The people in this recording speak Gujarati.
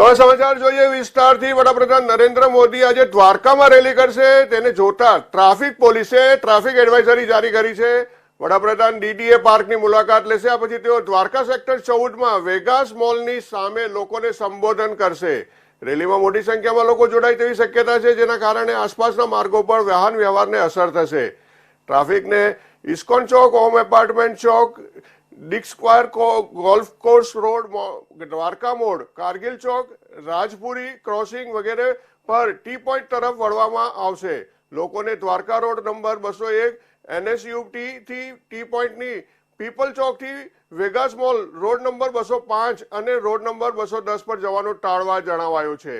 તો સમાચાર જોઈએ વિસ્તારથી વડાપ્રધાન નરેન્દ્ર મોદી આજે દ્વારકામાં રેલી કરશે. તેને જોતા ટ્રાફિક પોલીસે ટ્રાફિક એડવાઇઝરી જારી કરી છે. વડાપ્રધાન ડીડીએ પાર્કની મુલાકાત લેશે, આ પછી તેઓ દ્વારકા સેક્ટર ચૌદમાં વેગાસ મોલની સામે લોકોને સંબોધન કરશે. રેલીમાં મોટી સંખ્યામાં લોકો જોડાય તેવી શક્યતા છે, જેના કારણે આસપાસના માર્ગો પર વાહન વ્યવહારને અસર થશે. ટ્રાફિકને ઇસ્કોન ચોક, હોમ એપાર્ટમેન્ટ ચોક ડિક સ્ક્વાયર કો- ગોલ્ફ કોર્સ રોડ દ્વારકા મોડ કારગિલ ચોક રાજપુરી ક્રોસિંગ વગેરે પર ટી પોઈન્ટ તરફ વળવામાં આવશે. લોકોને દ્વારકા રોડ નંબર બસો એક એનએસયુટી થી ટી પોઈન્ટની પીપલ ચોકથી વેગાસ મોલ રોડ નંબર બસો પાંચ અને રોડ નંબર બસો દસ પર જવાનું ટાળવા જણાવાયું છે.